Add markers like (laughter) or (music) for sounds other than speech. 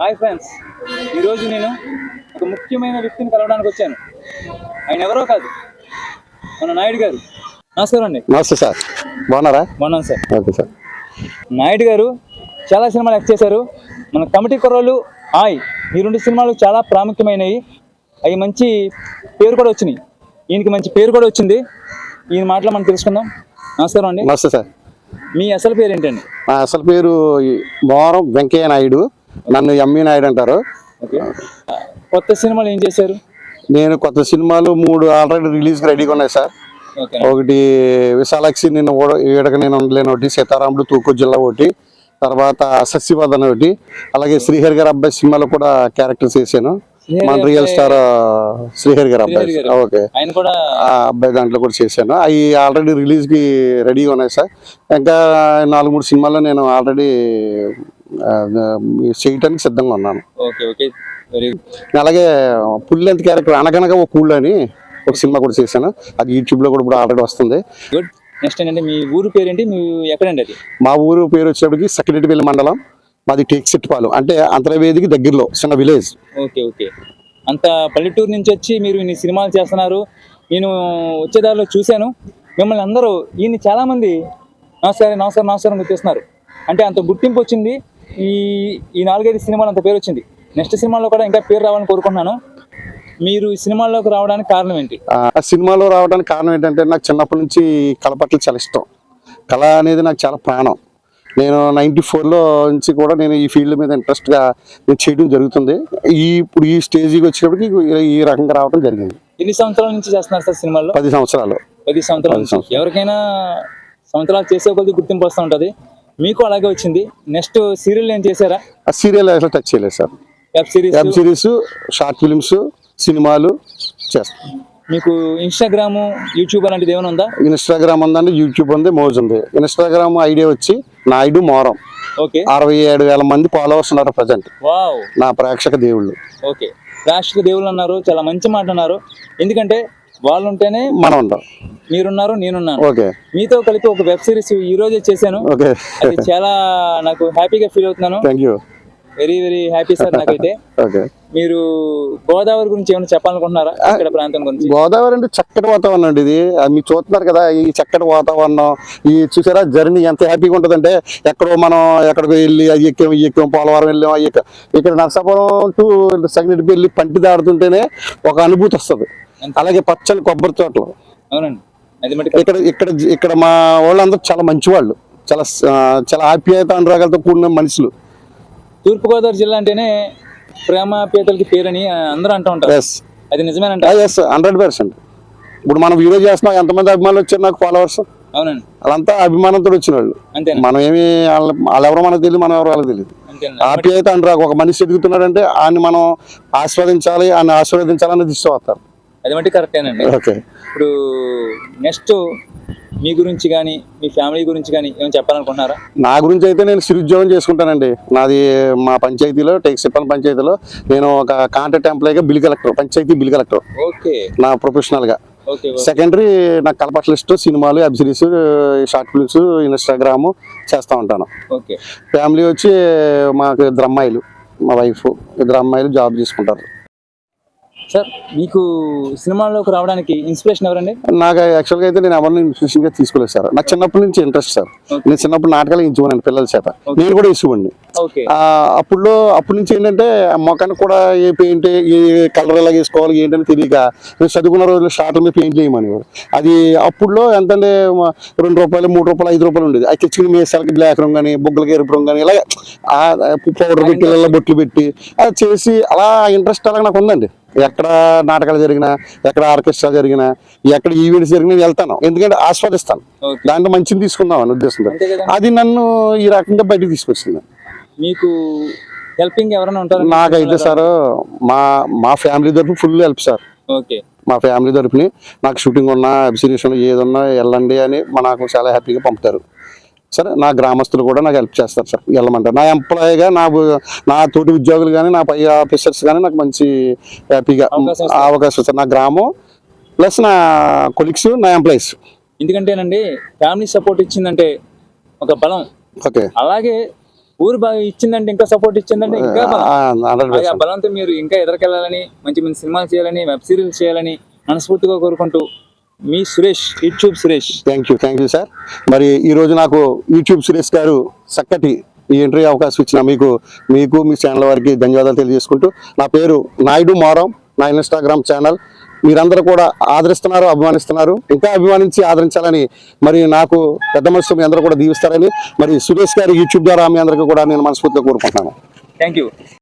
Hi friends ఈరోజు నేను ఒక ముఖ్యమైన వ్యక్తిని కలవడానికి వచ్చాను. ఆయన ఎవరో కాదు మన నాయుడు గారు. నమస్కారం అండి. నమస్తే సార్. బాగున్నారా? బాగున్నాను సార్. Okay sir. నాయుడు గారు చాలా సినిమాలు యాక్ట్ చేశారు. మన కమిటీ కుర్రోళ్ళు హాయ్ ఈ రెండు సినిమాలు చాలా ప్రాముఖ్యమైనవి. అవి మంచి పేరు కూడా వచ్చినాయి. ఈయనకి మంచి పేరు కూడా వచ్చింది. ఈయన మాటలో మనం తెలుసుకుందాం. నమస్కారం అండి. నమస్తే సార్. మీ అసలు పేరు ఏంటండి నా అసలు పేరు మోరం వెంకయ్య నాయుడు. నన్ను ఎంఈ నాయుడు అంటారు. కొత్త సినిమాలు ఏం చేశారు? నేను కొత్త సినిమాలు మూడు ఆల్రెడీ రిలీజ్ రెడీగా ఉన్నాయి సార్. ఒకటి విశాలాక్షి నేను ఓడ- ఈడక నేను ఉండలేను ఒకటి సీతారాముడు తూర్పు జిల్లా ఒకటి తర్వాత సస్యవదన ఒకటి అలాగే శ్రీహరి గారి అబ్బాయి సినిమాలో కూడా క్యారెక్టర్స్ చేశాను మన రియల్ స్టార్ శ్రీహరి గారి అబ్బాయి. ఓకే. ఆ అబ్బాయి దాంట్లో కూడా చేశాను. అవి ఆల్రెడీ రిలీజ్కి రెడీగా ఉన్నాయి సార్. ఇంకా నాలుగు మూడు సినిమాల్లో నేను ఆల్రెడీ చేయటానికి సిద్ధంగా ఉన్నాను. Okay okay. వెరీ అలాగే ఫుల్ లెంత్ క్యారెక్టర్? అనగనగా ఒక కూల్ అని ఒక సినిమా కూడా చేశాను. అది యూట్యూబ్లో కూడా ఇప్పుడు ఆల్రెడీ వస్తుంది. గుడ్ నెక్స్ట్ ఏంటంటే మీ ఊరు పేరేంటి? మీ ఎక్కడండి అది? మా ఊరు పేరు వచ్చేటప్పటికి సకిరెడ్డిపల్లి మండలం. మాది టేక్సెట్టిపాలెం అంటే అంతర్వేదికి దగ్గరలో చిన్న విలేజ్. Okay okay. అంత పల్లెటూరు నుంచి వచ్చి మీరు ఇన్ని సినిమాలు చేస్తున్నారు. నేను వచ్చేదారిలో చూశాను. మిమ్మల్ని అందరూ ఈయన చాలామంది నమస్కారం నమస్కారం నమస్కారం గుర్తిస్తున్నారు అంటే అంత గుర్తింపు వచ్చింది. ఈ ఈ నాలుగైదు సినిమాలు అంత పేరు వచ్చింది. నెక్స్ట్ సినిమాలో కూడా ఇంకా పేరు రావాలని కోరుకుంటున్నాను. మీరు ఈ సినిమాల్లోకి రావడానికి కారణం ఏంటి? ఆ సినిమాలో రావడానికి కారణం ఏంటంటే నాకు చిన్నప్పటి నుంచి కళ పట్ల చాలా ఇష్టం. కళ అనేది నాకు చాలా ప్రాణం. నేను నైంటీ ఫోర్లో నుంచి కూడా నేను ఈ ఫీల్డ్ మీద ఇంట్రెస్ట్గా నేను చేయడం జరుగుతుంది. ఈ ఇప్పుడు ఈ స్టేజ్కి వచ్చేటప్పటికి ఈ- రకంగా రావడం జరిగింది. ఎన్ని సంవత్సరాల నుంచి చేస్తున్నారు సార్ సినిమాల్లో? పది సంవత్సరాలు. పది సంవత్సరాల నుంచి. ఎవరికైనా సంవత్సరాలు చేసే కొద్ది గుర్తింపు వస్తూ ఉంటుంది. మీకు అలాగే వచ్చింది. నెక్స్ట్ సీరియల్ ఏం చేశారా? ఆ సీరియల్ అసలు టచ్ చేయలేదు sir. Web series web series short films సినిమాలు చేస్తాం. మీకు ఇన్స్టాగ్రామ్ యూట్యూబ్ అలాంటిది ఏమైనా ఉందా? ఇన్స్టాగ్రామ్ ఉందండి యూట్యూబ్ ఉంది మోజ్ ఉంది. ఇన్స్టాగ్రామ్ ఐడియా వచ్చి నాయుడు మోరం. ఓకే అరవై ఏడు వేల మంది ఫాలోవర్స్ ఉన్నారు ప్రజెంట్ వావ్ నా ప్రేక్షక దేవుళ్ళు. ఓకే రాష్ట్ర దేవుళ్ళు అన్నారు చాలా మంచి మాట అన్నారు. ఎందుకంటే వాళ్ళు ఉంటేనే మనం ఉంటాం. మీరున్నారు నేనున్నాను. ఓకే. మీతో కలిపి ఒక వెబ్ సిరీస్ ఈ రోజే చేశాను. ఓకే. అది చాలా నాకు హ్యాపీగా ఫీల్ అవుతున్నాను. Thank you very very happy sir నాకైతే. (laughs) ఓకే. మీరు గోదావరి గురించి ఏమైనా చెప్పాలనుకుంటున్నారా? ఇక్కడ ప్రాంతం గురించి. గోదావరి అంటే చక్కటి వాతావరణం అండి ఇది. మీరు చూస్తున్నారు కదా ఈ చక్కటి వాతావరణం. ఈ చూసారా జర్నీ ఎంత హ్యాపీగా ఉంటుందంటే ఎక్కడో మనం ఎక్కడికో వెళ్ళి అది ఎక్కాం ఎక్కాం పోలవరం వెళ్ళాం అవి ఇక్కడ నరసాపురం టు సగినెట్టి వెళ్ళి పంటి దాడుతుంటేనే ఒక అనుభూతి వస్తుంది. అలాగే పచ్చని కొబ్బరి తోటలు. అవునండి. ఇక్కడ ఇక్కడ ఇక్కడ మా వాళ్ళందరూ చాలా మంచి వాళ్ళు చాలా చాలా ఆప్యాయత అనురాగాలతో కూడిన మనుషులు. తూర్పుగోదావరి జిల్లా అంటేనే ప్రేమాప్యతలకి పేరని అందరూ అంటూ ఉంటారు. ఎస్ అది నిజమేనంట ఎస్ హండ్రెడ్ పర్సెంట్ ఇప్పుడు మనం వీడియో చేస్తున్నాం ఎంతమంది అభిమానులు వచ్చారు నాకు ఫాలోవర్స్ అవునండి. వాళ్ళంతా అభిమానంతో వచ్చిన వాళ్ళు అంతేనా? మనం ఏమి వాళ్ళ వాళ్ళు ఎవరో మనకు తెలియదు మనం ఎవరో వాళ్ళకి తెలియదు ఆప్యాయత అనురాగం. ఒక మనిషి ఎదుగుతున్నాడంటే ఆయన మనం ఆస్వాదించాలి ఆయన ఆస్వాదించాలని దిశ వస్తారు. అది మట్టి కరెక్టేనండి ఓకే. ఇప్పుడు నెక్స్ట్ మీ గురించి కానీ మీ ఫ్యామిలీ గురించి కానీ ఏమైనా చెప్పాలనుకుంటున్నారా? నా గురించి అయితే నేను సిరుద్యోగం చేసుకుంటానండి. నాది మా పంచాయతీలో టెక్సిపల్ పంచాయతీలో నేను ఒక contract ఎంప్లాయీగా bill collector panchayat bill collector okay. నా ప్రొఫెషనల్గా సెకండరీ నాకు కలపట్ల లిస్ట్ సినిమాలు web series short films Instagram చేస్తూ ఉంటాను. ఓకే. ఫ్యామిలీ వచ్చి మాకు ఇద్దరు అమ్మాయిలు మా వైఫ్ ఇద్దరు అమ్మాయిలు జాబ్ చేసుకుంటారు. సార్ మీకు సినిమాల్లోకి రావడానికి ఇన్స్పిరేషన్ ఎవరండి? నాకు యాక్చువల్గా అయితే నేను ఎవరిని ఇన్స్పిరేషన్గా తీసుకోలేదు సార్. నాకు చిన్నప్పటి నుంచి ఇంట్రెస్ట్ సార్. నేను చిన్నప్పుడు నాటకాలు ఎంచుకున్నాను పిల్లల చేత. నేను కూడా ఇసువండి ఓకే. అప్పుడు అప్పటి నుంచి ఏంటంటే మొఖానికి కూడా ఏ పెయింట్ ఏ కలర్ ఎలా వేసుకోవాలి ఏంటని తెలియక నేను చదువుకున్న రోజుల్లో షార్ట్ మీద పెయింట్ వేయమనేవారు అది అప్పుడులో ఎంతంటే రెండు రూపాయలు మూడు రూపాయలు ఐదు రూపాయలు ఉండేది. అది తెచ్చుకుని మీసాలకి బ్లాక్ రంగు కానీ బొగ్గలకి ఎరుపు రంగు కానీ ఇలా పౌడర్ పెట్టి ఇలా బొట్లు పెట్టి అది చేసి అలా ఇంట్రెస్ట్ అలాగే నాకు ఉందండి. ఎక్కడ నాటకాలు జరిగినా ఎక్కడ ఆర్కెస్ట్రా జరిగినా ఎక్కడ ఈవెంట్స్ జరిగినా వెళ్తాను. ఎందుకంటే ఆస్వాదిస్తాను. దాంట్లో మంచిని తీసుకుందాం అని ఉద్దేశంతో. అది నన్ను ఈ రకంగా బయటకు తీసుకొచ్చింది. మీకు హెల్పింగ్ ఎవరైనా ఉంటారా? నాకైతే సార్ మా మా ఫ్యామిలీ తరఫు ఫుల్ హెల్ప్ సార్. ఓకే. మా ఫ్యామిలీ తరఫుని నాకు షూటింగ్ ఉన్నా ఉన్నా ఏదన్నా వెళ్ళండి అని మా నాకు చాలా హ్యాపీగా పంపుతారు. సరే నా గ్రామస్తులు కూడా నాకు హెల్ప్ చేస్తారు సార్ వెళ్ళమంటారు. నా ఎంప్లాయీగా నా నా తోటి ఉద్యోగులు కానీ నా పై ఆఫీసర్స్ కానీ నాకు మంచి హ్యాపీగా అవకాశం ఇస్తారు నా గ్రామం ప్లస్ నా కొలీగ్స్ నా ఎంప్లాయీస్ ఎందుకంటేనండి ఫ్యామిలీ సపోర్ట్ ఇచ్చిందంటే ఒక బలం. ఓకే. అలాగే ఊరు బాగా ఇచ్చిందంటే ఇంకా సపోర్ట్ ఇచ్చిందంటే ఇంకా బలం. ఆ బలంతో మీరు ఇంకా ఎదరికెళ్ళాలని మంచి మంచి సినిమాలు చేయాలని వెబ్ సిరీస్ చేయాలని మనస్ఫూర్తిగా కోరుకుంటూ మీ Suresh YouTube Suresh. Thank you thank you sir మరి ఈ రోజు నాకు యూట్యూబ్ సురేష్ గారు చక్కటి ఈ ఇంటర్వ్యూ అవకాశం ఇచ్చిన మీకు మీకు మీ ఛానల్ వారికి ధన్యవాదాలు తెలియజేసుకుంటూ నా పేరు నాయుడు మారం నా ఇన్స్టాగ్రామ్ ఛానల్ మీరందరూ కూడా ఆదరిస్తున్నారు అభిమానిస్తున్నారు. ఇంకా అభిమానించి ఆదరించాలని మరి నాకు పెద్ద మనసు మీ అందరూ కూడా దీవిస్తారని మరి సురేష్ గారి యూట్యూబ్ ద్వారా మీ అందరికీ కూడా నేను మనస్ఫూర్తిగా కోరుకుంటున్నాను. Thank you